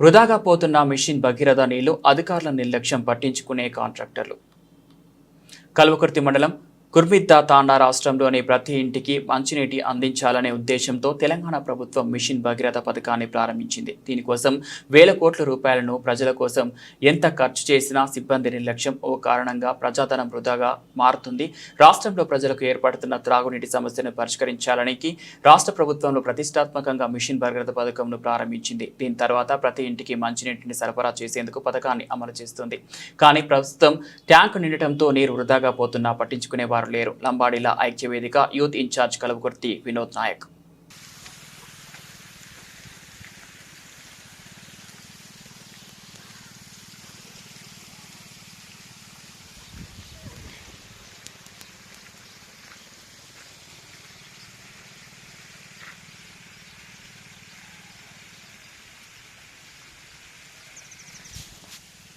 వృధాగా పోతున్న మిషన్ భగీరథ నీళ్ళు అధికారుల నిర్లక్ష్యం పట్టించుకునే కాంట్రాక్టర్లు. కల్వకుర్తి మండలం కుర్మిద్దా తాండా రాష్ట్రంలోని ప్రతి ఇంటికి మంచినీటి అందించాలనే ఉద్దేశంతో తెలంగాణ ప్రభుత్వం మిషన్ భగీరథ పథకాన్ని ప్రారంభించింది. దీనికోసం వేల కోట్ల రూపాయలను ప్రజల కోసం ఎంత ఖర్చు చేసినా సిబ్బంది నిర్లక్ష్యం ఓ కారణంగా ప్రజాధనం వృధాగా మారుతుంది. రాష్ట్రంలో ప్రజలకు ఏర్పడుతున్న త్రాగునీటి సమస్యను పరిష్కరించాలనికి రాష్ట్ర ప్రభుత్వంలో ప్రతిష్టాత్మకంగా మిషన్ భగీరథ పథకంను ప్రారంభించింది. దీని తర్వాత ప్రతి ఇంటికి మంచినీటిని సరఫరా చేసేందుకు పథకాన్ని అమలు చేస్తుంది. కానీ ప్రస్తుతం ట్యాంకు నిండటంతో నీరు వృధాగా పోతున్నా పట్టించుకునే వారు లేరు. లంబాడీల ఐక్య వేదిక youth in charge Kalwakurthy Vinod Nayak.